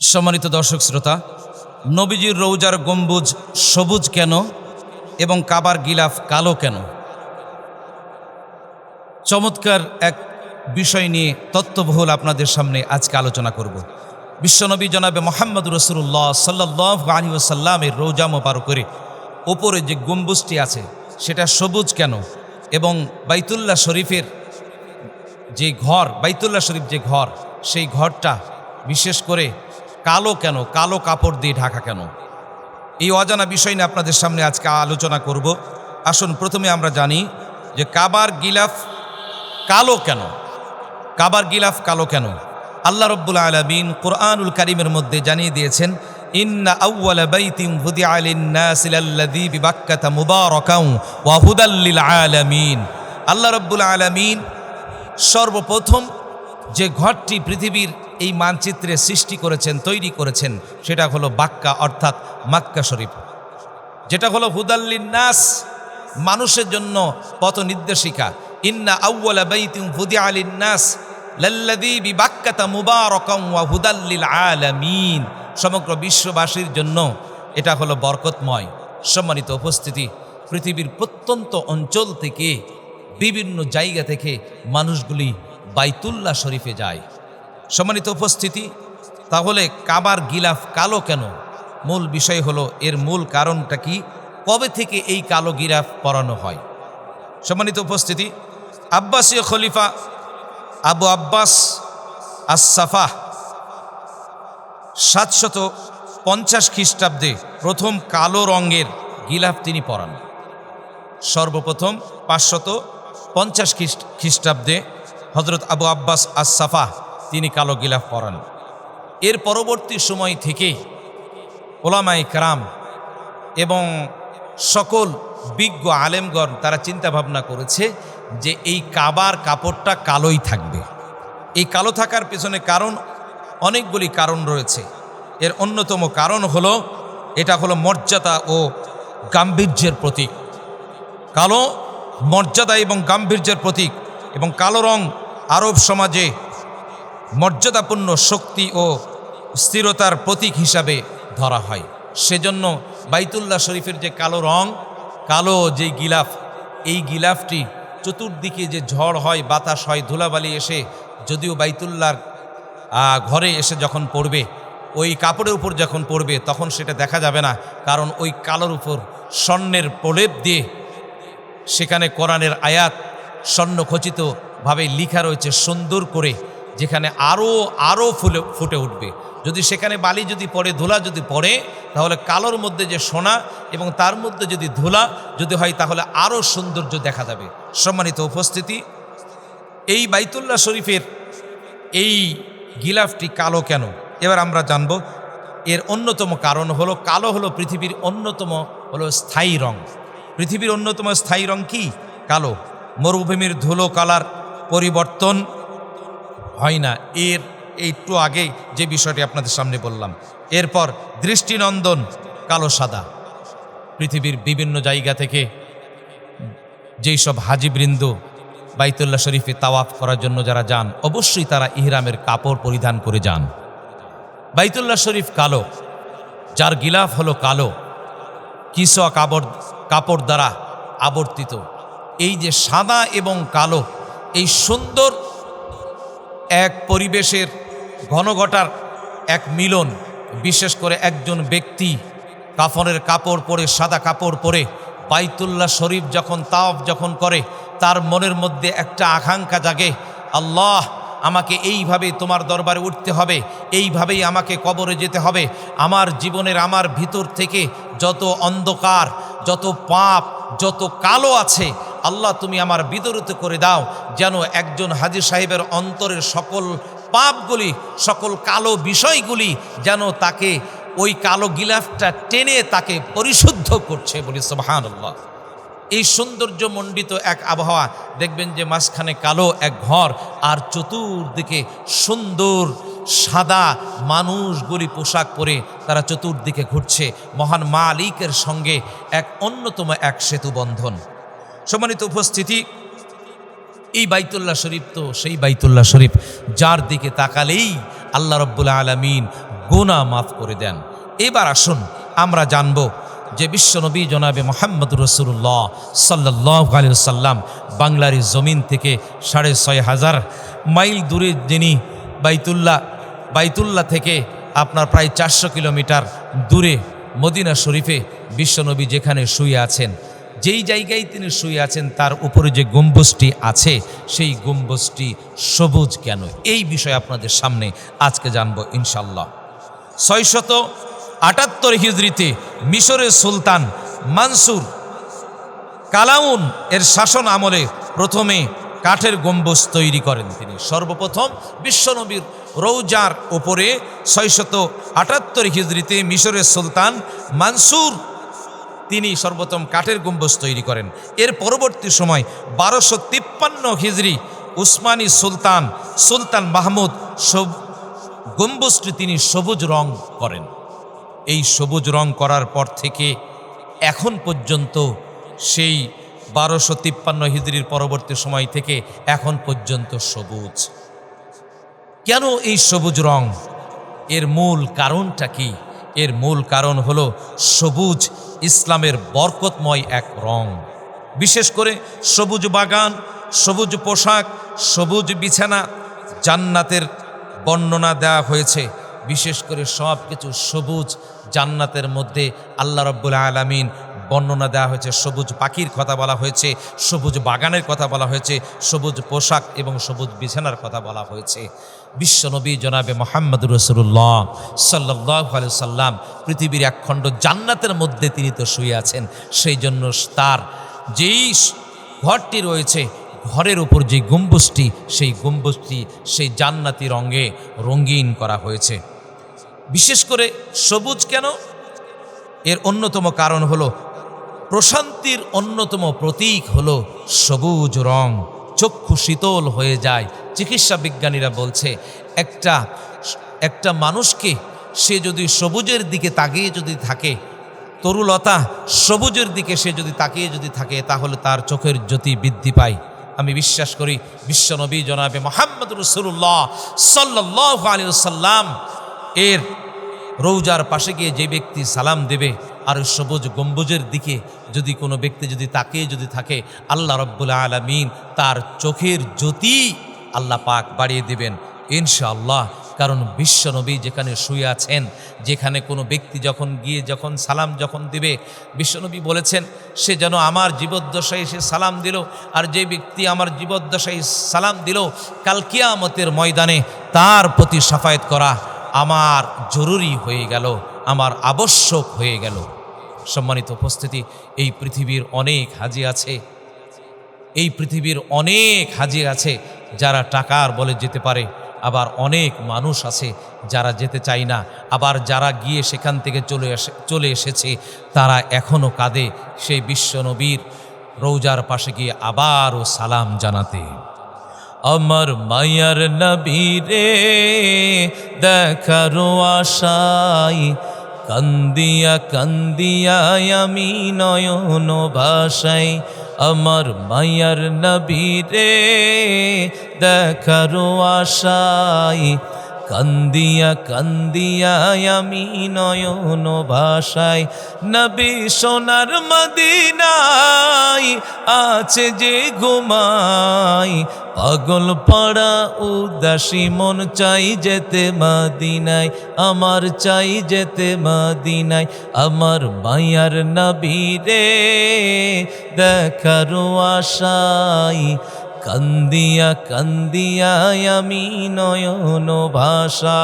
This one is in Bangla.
সম্মানিত দর্শক শ্রোতা, নবীজির রৌজার গম্বুজ সবুজ কেন এবং কাবার গিলাফ কালো কেন? চমৎকার এক বিষয় নিয়ে তত্ত্ববহুল আপনাদের সামনে আজকে আলোচনা করব। বিশ্বনবী জনাবে মোহাম্মদ রসুল্লাহ সাল্লাহ আলী ওসাল্লামের রৌজা মোপার করে ওপরে যে গম্বুজটি আছে, সেটা সবুজ কেন? এবং বাইতুল্লাহ শরীফের যে ঘর, বাইতুল্লাহ শরীফ যে ঘর, সেই ঘরটা বিশেষ করে কালো কেন? কালো কাপড় দিয়ে ঢাকা কেন? এই অজানা বিষয় নিয়ে আপনাদের সামনে আজকে আলোচনা করব। আসুন, প্রথমে আমরা জানি যে কাবার গিলাফ কালো কেন? কাবার গিলাফ কালো কেন? আল্লাহ রব্বুল আলমিন কোরআনুল করিমের মধ্যে জানিয়ে দিয়েছেন, ইন্না আউ্ওয়ালা বাইতিন হুদিআ লিন-নাসি লাল্লাযী বিবাক্কাতা মুবারাকাও ওয়া হুদাল লিল আলামিন আল্লাহ রব্বুল আলামিন সর্বপ্রথম যে ঘরটি পৃথিবীর এই মানচিত্রে সৃষ্টি করেছেন, তৈরি করেছেন, সেটা হলো বাক্কা অর্থাৎ মাক্কা শরীফ। যেটা হলো নাস মানুষের জন্য পথ নির্দেশিকা ইন্না আউ্ওয়ালা বাইতিন হুদিআ লিন-নাস, লাল্লাযী বিবাক্কাতা মুবারাকাও ওয়া হুদাল্লিল আলামিন। সমগ্র বিশ্ববাসীর জন্য এটা হলো বরকতময় সম্মানিত উপস্থিতি। পৃথিবীর প্রত্যন্ত অঞ্চল থেকে, বিভিন্ন জায়গা থেকে মানুষগুলি বাইতুল্লাহ শরীফে যায়। সম্মানিত উপস্থিতি, তাহলে কাবার গিলাফ কালো কেন? মূল বিষয় হলো, এর মূল কারণটা কি? কবে থেকে এই কালো গিরাফ পরানো হয়? সম্মানিত উপস্থিতি, আব্বাসীয় খলিফা আবু আব্বাস আসাফা সাতশত পঞ্চাশ খ্রিস্টাব্দে প্রথম কালো রঙের গিলাফ তিনি পরান। সর্বপ্রথম পাঁচশত পঞ্চাশ খ্রিস্ট, খ্রিস্টাব্দে হজরত আবু আব্বাস আসাফা তিনি কালো গিলাফ পরান। এর পরবর্তী সময় থেকেই ওলামাই কারাম এবং সকল বিজ্ঞ আলেমগণ তারা চিন্তা ভাবনা করেছে যে এই কাবার কাপড়টা কালোই থাকবে। এই কালো থাকার পেছনে কারণ অনেকগুলি কারণ রয়েছে। এর অন্যতম কারণ হলো, এটা হলো মর্যাদা ও গাম্ভীর্যের প্রতীক। কালো মর্যাদা এবং গাম্ভীর্যের প্রতীক এবং কালো রং আরব সমাজে মর্যাদাপূর্ণ শক্তি ও স্থিরতার প্রতীক হিসাবে ধরা হয়। সেজন্য বাইতুল্লাহ শরীফের যে কালো রং কালো যে গিলাফ এই গিলাফটি চতুর্দিকে যে ঝড় হয় বাতাস হয় ধুলাবালি এসে যদিও বাইতুল্লাহর আহ, ঘরে এসে যখন পড়বে ওই কাপড়ের উপর যখন পড়বে তখন সেটা দেখা যাবে না। কারণ ওই কালোর উপর স্বর্ণের প্রলেপ দিয়ে সেখানে কোরআনের আয়াত স্বর্ণখচিতভাবে লিখা রয়েছে সুন্দর করে। যেখানে আরও আরও ফুলে, ফুটে উঠবে। যদি সেখানে বালি যদি পড়ে, ধুলা যদি পড়ে, তাহলে কালোর মধ্যে যে সোনা এবং তার মধ্যে যদি ধুলা যদি হয়, তাহলে আরও সৌন্দর্য দেখা যাবে। সম্মানিত উপস্থিতি, এই বাইতুল্লাহ শরীফের এই গিলাফটি কালো কেন? এবার আমরা জানব, এর অন্যতম কারণ হলো, কালো হলো পৃথিবীর অন্যতম হলো স্থায়ী রং। পৃথিবীর অন্যতম স্থায়ী রং কি? কালো। মরুভূমির ধুলো কালার পরিবর্তন হয় না। এর একটু আগে যে বিষয়টি আপনাদের সামনে বললাম। এরপর দৃষ্টিনন্দন কালো সাদা। পৃথিবীর বিভিন্ন জায়গা থেকে যেই সব হাজিবৃন্দ বাইতুল্লাহ শরীফে তাওয়াফ করার জন্য যারা যান, অবশ্যই তারা ইহরামের কাপড় পরিধান করে যান। বাইতুল্লাহ শরীফ কালো, যার গিলাফ হলো কালো কিসা কাপড় কাপড় দ্বারা আবর্তিত। এই যে সাদা এবং কালো, এই সুন্দর এক পরিবেশের ঘনঘটার এক মিলন, বিশেষ করে একজন ব্যক্তি কাফনের কাপড় পরে, সাদা কাপড় পরে, বাইতুল্লাহ শরীফ যখন তাওয়াফ যখন করে, তার মনের মধ্যে একটা আকাঙ্ক্ষা জাগে, আল্লাহ, আমাকে এইভাবে তোমার দরবারে উঠতে হবে, এইভাবেই আমাকে কবরে যেতে হবে। আমার জীবনের আমার ভিতর থেকে যত অন্ধকার, যত পাপ, যত কালো আছে আল্লাহ তুমি আমার বিদরিত করে দাও, যেন একজন হাজির সাহেবের অন্তরের সকল পাপগুলি, সকল কালো বিষয়গুলি যেন তাকে ওই কালো গিলাফটা টেনে তাকে পরিশুদ্ধ করছে বলি সোহান আল্লাহ এই সৌন্দর্য মণ্ডিত এক আবহাওয়া, দেখবেন যে মাঝখানে কালো এক ঘর আর চতুর্দিকে সুন্দর সাদা মানুষগুলি পোশাক পরে তারা চতুর্দিকে ঘুরছে। মহান মালিকের সঙ্গে এক অন্যতম এক সেতু বন্ধন সম্মানিত উপস্থিতি, এই বাইতুল্লাহ শরীফ তো সেই বাইতুল্লাহ শরীফ, যার দিকে তাকালেই আল্লাহ রব্বুল আলমিন গুণা মাফ করে দেন। এবার আসুন, আমরা জানব যে বিশ্বনবী জনাবে মোহাম্মদ রসুল্লাহ সাল্লাহ সাল্লাম বাংলার জমিন থেকে সাড়ে ছয় হাজার মাইল দূরে যিনি বাইতুল্লাহ বাইতুল্লাহ থেকে আপনার প্রায় চারশো কিলোমিটার দূরে মদিনা শরীফে বিশ্বনবী যেখানে শুয়ে আছেন যেই জায়গায় তিনি শুয়ে আছেন, তার উপরে যে গম্বুজটি আছে, সেই গম্বুজটি সবুজ কেন? এই বিষয়ে আপনাদের সামনে আজকে জানব ইনশাল্লাহ ছয়শত আটাত্তর হিজড়িতে মিশরের সুলতান মানসুর কালাউন এর শাসন আমলে প্রথমে কাঠের গম্বুজ তৈরি করেন তিনি। সর্বপ্রথম বিশ্বনবীর রৌজার ওপরে ছয়শত আটাত্তর হিজড়িতে মিশরের সুলতান মানসুর তিনি সর্বপ্রথম কাঠের গম্বুজ তৈরি করেন। এর পরবর্তী সময় বারোশো তিপ্পান্ন হিজড়ি উসমানী সুলতান সুলতান মাহমুদ সব, গম্বুজটি তিনি সবুজ রং করেন। এই সবুজ রং করার পর থেকে এখন পর্যন্ত সেই বারোশো তিপ্পান্ন হিজড়ির পরবর্তী সময় থেকে এখন পর্যন্ত সবুজ। কেন এই সবুজ রং? এর মূল কারণটা কি? এর মূল কারণ হলো সবুজ ইসলামের বরকতময় এক রং। বিশেষ করে সবুজ বাগান, সবুজ পোশাক, সবুজ বিছানা, জান্নাতের বর্ণনা দেয়া হয়েছে। বিশেষ করে সব কিছু সবুজ জান্নাতের মধ্যে আল্লাহ রব্বুল আলমিন বর্ণনা দেওয়া হয়েছে। সবুজ পাখির কথা বলা হয়েছে, সবুজ বাগানের কথা বলা হয়েছে, সবুজ পোশাক এবং সবুজ বিছানার কথা বলা হয়েছে। বিশ্বনবী জনাবে মোহাম্মদ রসুল্লাহ সাল্লাহ সাল্লাম পৃথিবীর একখণ্ড জান্নাতের মধ্যে তিনি তো শুয়ে আছেন। সেই জন্য তার যেই ঘরটি রয়েছে ঘরের উপর যে গম্বুজটি, সেই গম্বুজটি সেই জান্নাতি রঙে রঙিন করা হয়েছে। বিশেষ করে সবুজ কেন? এর অন্যতম কারণ হলো, প্রশান্তির অন্যতম প্রতীক হলো সবুজ রং। চক্ষু শীতল হয়ে যায়। চিকিৎসা বিজ্ঞানীরা বলছে, একটা একটা মানুষকে সে যদি সবুজের দিকে তাকিয়ে যদি থাকে, তরুলতা সবুজের দিকে সে যদি তাকিয়ে যদি থাকে, তাহলে তার চোখের জ্যোতি বৃদ্ধি পায়। আমি বিশ্বাস করি বিশ্বনবী জনাবে মোহাম্মদ রসুল্লাহ সাল্লাহ আলী সাল্লাম এর রৌজার পাশে গিয়ে যে ব্যক্তি সালাম দেবে আর সবুজ গম্বুজের দিকে যদি কোনো ব্যক্তি যদি তাকে যদি থাকে, আল্লাহ রব্বুল আলমিন তার চোখের জ্যোতি আল্লাহ পাক বাড়িয়ে দেবেন। ইনশাআল্লাহ কারণ বিশ্বনবী যেখানে শুয়ে আছেন, যেখানে কোনো ব্যক্তি যখন গিয়ে যখন সালাম যখন দিবে বিশ্বনবী বলেছেন, সে যেন আমার জীবদ্দশায় সে সালাম দিল, আর যে ব্যক্তি আমার জীবদ্দশায় সালাম দিল, কাল কিয়ামতের ময়দানে তার প্রতি সাফায়েত করা আমার জরুরি হয়ে গেল, আমার আবশ্যক হয়ে গেল। সম্মানিত উপস্থিতি, এই পৃথিবীর অনেক হাজি আছে, এই পৃথিবীর অনেক হাজি আছে যারা টাকার বলে যেতে পারে আবার অনেক মানুষ আছে যারা যেতে চায় না। আবার যারা গিয়ে সেখান থেকে চলে আসে, চলে এসেছে, তারা এখনও কাঁদে সেই বিশ্বনবীর রৌজার পাশে গিয়ে আবারও সালাম জানাতে। আমার মায়ার নবীরে দেখারো আশাই কান্দিয়া কান্দিয়া আমি নয়ন ভাষাই আমার মায়ার নবীরে দেখারো আশাই কান্দিয়া কান্দিয়া আমি নয়ন ভাষায়, নবী সোনার মদিনাই আছে যে ঘুমাই পাগল পাড়া উদাসী মন চাই যেতে মদিনায়, আমার চাই যেতে মদিনায়, আমার মায়ার নবী রে দেখারো আশাই কান্দিয়া কান্দিয়া আমি নয়ন ভাষা